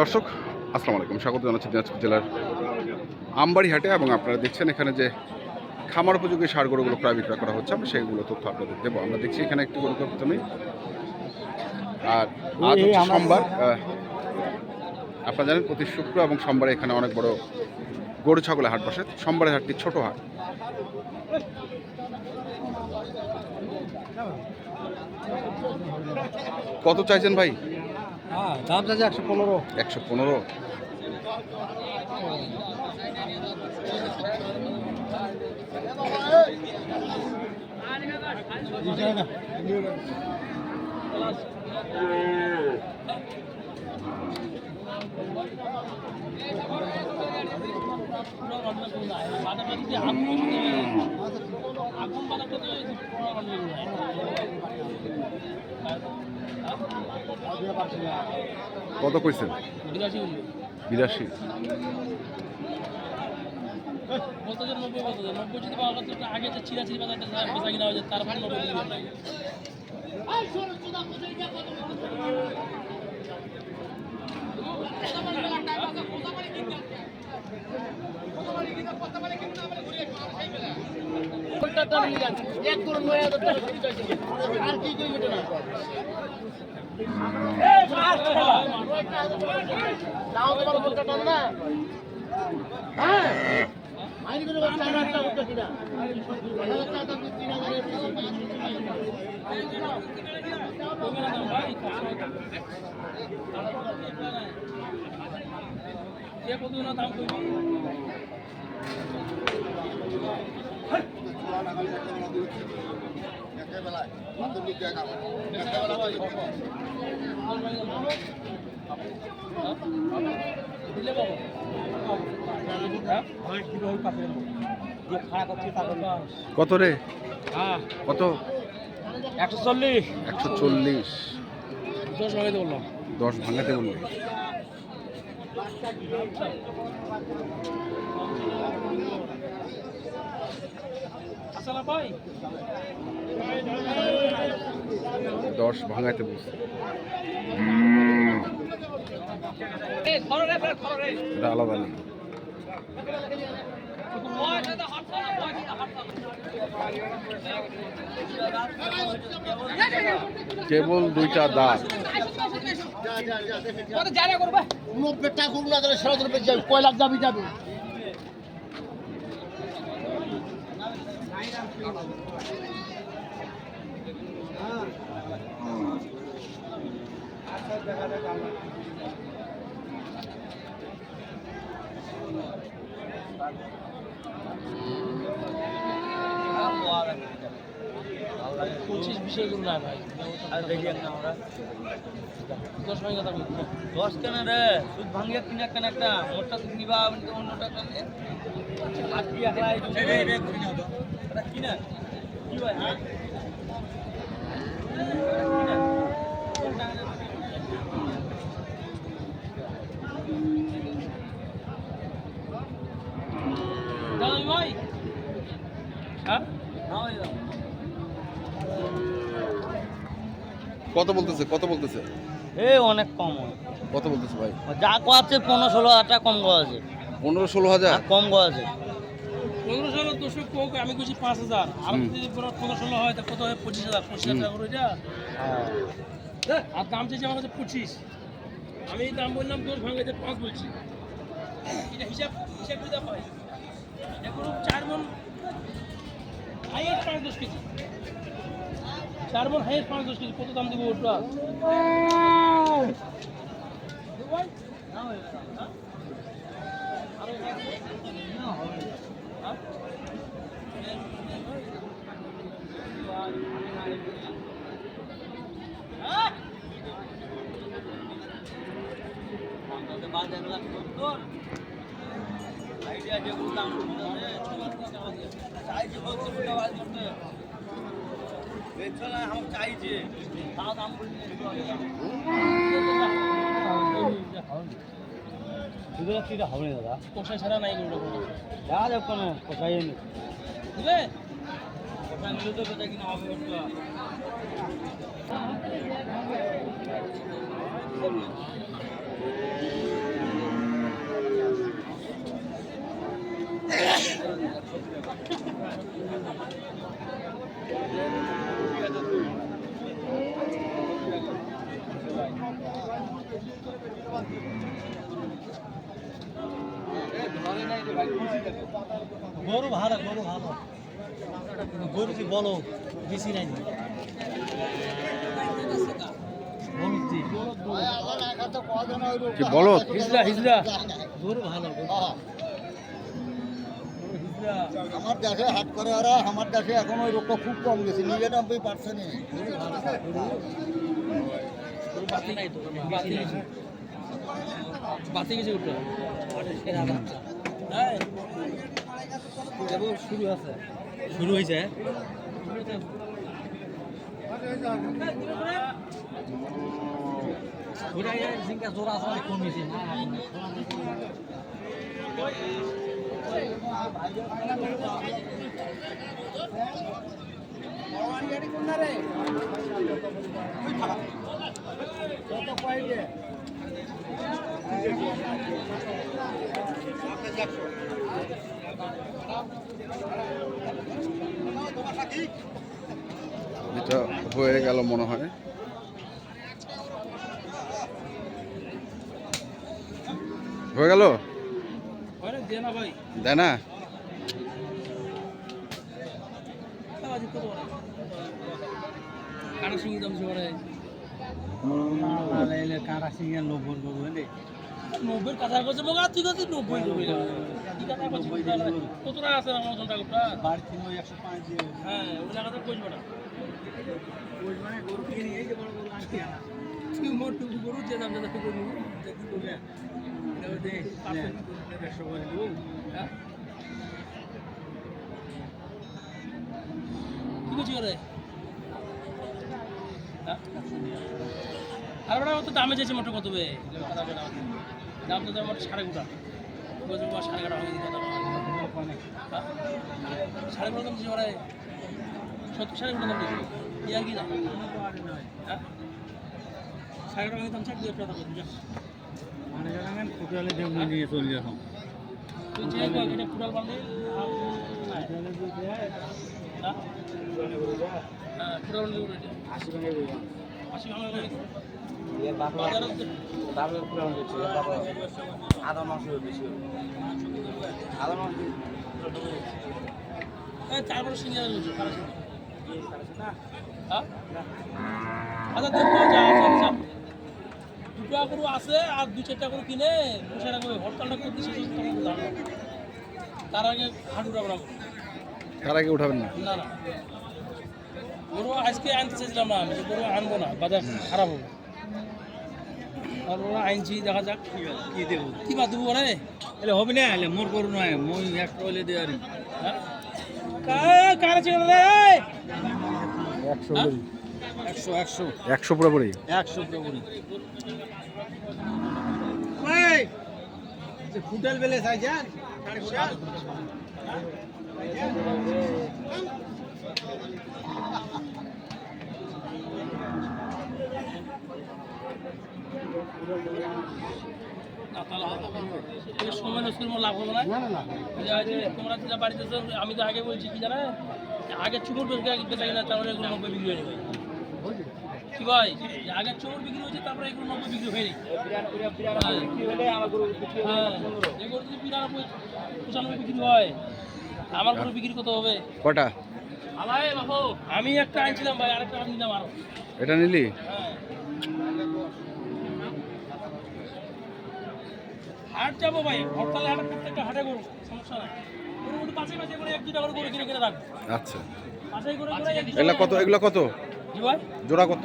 দর্শক আসসালামু আলাইকুম। স্বাগত জানাচ্ছি দিনাজপুর জেলার আমবাড়ি হাটে এবং আপনারা দেখছেন এখানে যে খামার উপযোগী সার গরুগুলো প্রায় বিক্রয় করা হচ্ছে আমরা সেইগুলো তথ্য আপনাদের দেবো। আমরা দেখছি এখানে একটি গরু প্রথমেই। আর আজ হচ্ছে সোমবার। আপনারা জানেন প্রতি শুক্র এবং সোমবারে এখানে অনেক বড় গরু ছাগলের হাট বসে। সোমবারের হাটটি ছোট হাট। কত চাইছেন ভাই? দাম চাচ্ছে একশো পনেরো। একশো পনেরো। কত কইছেন? বিরাশি আগে যে ছিঁড়া ছিঁড়ি বাজারটা বেচা কিনা হয়েছে তার ভাগ নব্বই দিবেন না যে কত না দাম কইবি দিলে বাবা কত রে? হ্যাঁ। কত? একশো চল্লিশ। একশো চল্লিশ। দশ ভাগে বললাম। দশ ভাঙাতে বললে। আসলে ভাই দশ ভাঙাতে বলছে আলাদা নেই কেবল দুইটা দাঁত। নব্বই টাকা করুন না তাহলে সারা ধরে যাবে। কয় লাখ যাবি যাবে? পঁচিশ বিশের গুণ না ভাই। দশ ভাগে দাম দশ কেন রে? সুদ ভাঙিয়ে কিনা কেন একটা। মোটটা নিবা অন্যটা কেন কত বলতেছে কত বলতেছে? এ অনেক কম কত বলতেছে ভাই? যা কোয়াছে পনেরো ষোলো হাজার টাকা কম কোয়া আছে। পনেরো ষোলো হাজার? আর কম কোয়া আছে। পনেরো ষোলো দুশো কোক আমি খুঁজি পাঁচ হাজার। আর। যদি পনেরো ষোলো হয় তা কত হয়? পঁচিশ হাজার পঁচিশ হাজার টাকা করে এটা আর দাম চেয়েছে আমার কাছে পঁচিশ। আমি দাম বললাম দশ ভাঙাইতে পাঁচ বলছি। এটা হিসাব হিসাব করে দেওয়া হয় এখন চার মন হাইয়েস্ট পাঁচ দশ কেজি। চার মন হাইয়েস্ট পাঁচ দশ কেজি। কত দাম দেবো ওটা আইডিয়া যেগুলো দাম চাইছে বলছে দেখছ না আমার চাইছে তাও দাম বলছে দুধের চাকরিটা হবে না দাদা। কষাই ছাড়া নাই গরুটা দাদা যাক কোনো কষাই বুঝলে? Thank. গরু ভালো গরু ভালো। গরু কি বলো বেশি নাই। বলো? গরু ভালো আমার দেশে হাট করে ওরা আমার দেশে এখন ওই রোগটা খুব কম গেছে নিরানব্বই পার্সেন্ট বাতি কিছু উঠল শুরু আছে। শুরু হয়েছে। জোড়া আছে কমেছে এটা হয়ে গেল মনে হয়। হয়ে গেল? দে না ভাই। দেয় না? কারা সংগীত আমি সবাই কারা সিঙ্গে নব্বই করব নব্বইয়ের কথা করছে বগা তুই কাছে নব্বই নব্বই কি কত টাকা আছে আমার ওজন টাকা বাড়ি কিনো একশো পাঁচ দিয়ে। হ্যাঁ ওই টাকাতে কইস না গরু কিনে এই যে বড় বড় আনছি আনা। তুই মোট টুকু করু যে দাম যাতে করবি। দেখি করবে এটাও দে একশো করে দেবো কি করছি রে হ্যাঁ? আর ওরা তো দামে চাইছে মোটর কত বে? দাম তো দাম সাড়ে গোটা বলছে বাবা সাড়ে হয়ে দিতে হ্যাঁ? সাড়ে গোটা দাম দিচ্ছে ওরা সত্তর সাড়ে গোটা দাম দিচ্ছে ইয়া কি না? হ্যাঁ? সাড়ে গোটা দাম জানেন টোটালে দেখুন নিয়ে চলে বান্ধে বান্ধে আশি আশি করে বাবা বাবা পুরান করছে বাবা আধা মাস বেশি আধা মাস এই তারপরে সিনিয়র হচ্ছে হ্যাঁ? আচ্ছা দেখো যা আচ্ছা। দুটো গরু আছে আর দু চারটা গরু কিনে বসে রাখবে হরতালটা করে দিচ্ছে। তার আগে হাঁটুটা বাড়াবো তার আগে উঠাবেন না? না না। গরু আজকে আনতে চাইছিলাম না আমি যে গরু আনব না বাজার খারাপ হবে। আর ওরা দেখা যাক কি দেবো? কি বাদ দেবো রে? এলে হবে না এলে মোর করু নয় মই একটা হইলে দে আর হ্যাঁ? কা- কার ছিল রে? একশো হ্যাঁ? একশো একশো। একশো পুরোপুরি একশো পুরোপুরি ফুটেল বেলে চাইছেন না, তাহলে হবে না। লাভ হবে না? যে তোমরা যেটা বাড়িতে আমি তো আগে বলছি কি জানা? আগে চুমুর বেচে কিনা তারপরে এগুলো নব্বই বিক্রি হয়ে যাবে। কি ভাই? আগে চুমুর বিক্রি হয়েছে তারপরে এগুলো নব্বই বিক্রি হয়নি। হ্যাঁ। এগুলো যদি বিরানব্বই পঁচানব্বই বিক্রি হয় আমার কোনো বিক্রি কত হবে? কটা? আমি একটা আনছিলাম ভাই আরেকটা আমি নিলাম আরও। এটা নিলি? হ্যাঁ। হাট যাব ভাই। হরতালে হাটে প্রত্যেকটা হাটে করব সমস্যা নাই। মোটামুটি পাঁচে পাঁচে করে এক দুটা করে করে কিনে কিনে রাখব। আচ্ছা। পাঁচে করে করে এক দুটা এগুলা কত এগুলা কত? জি ভাই? জোড়া কত?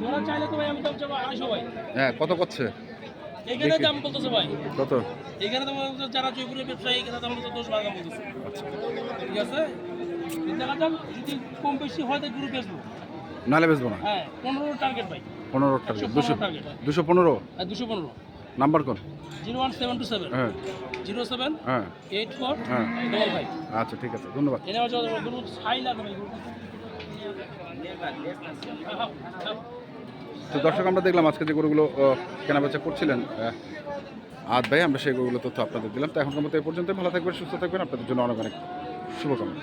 জোড়া চাইলে তো ভাই আমি দাম চাবো আড়াইশো ভাই। হ্যাঁ কত করছে? এইখানে দাম বলতেছে ভাই। কত? এইখানে তো যারা জয়পুরের ব্যবসায়ী এখানে দাম বলতে দশ বারো দাম বলতেছে। আচ্ছা। ঠিক আছে? যদি কম বেশি হয় তো বেচবো। বেচবো না? হ্যাঁ পনেরো টার্গেট ভাই। পনেরো টাকা দুশো দুশো পনেরো? আর দুশো পনেরো। নাম্বার কোন? Zero one seven two seven. হ্যাঁ। জিরো সেভেন হ্যাঁ। এইট ফোর হ্যাঁ। ডবল ফাইভ আচ্ছা ঠিক আছে ধন্যবাদ। এনে তো দর্শক আমরা দেখলাম আজকে যে গরুগুলো কেনাবেচা করছিলেন আদ ভাই আমরা সেই গরুগুলো তথ্য আপনাদের দিলাম। তো এখনকার মতো এই পর্যন্ত ভালো থাকবেন সুস্থ থাকবেন। আপনাদের জন্য অনেক অনেক শুভকামনা।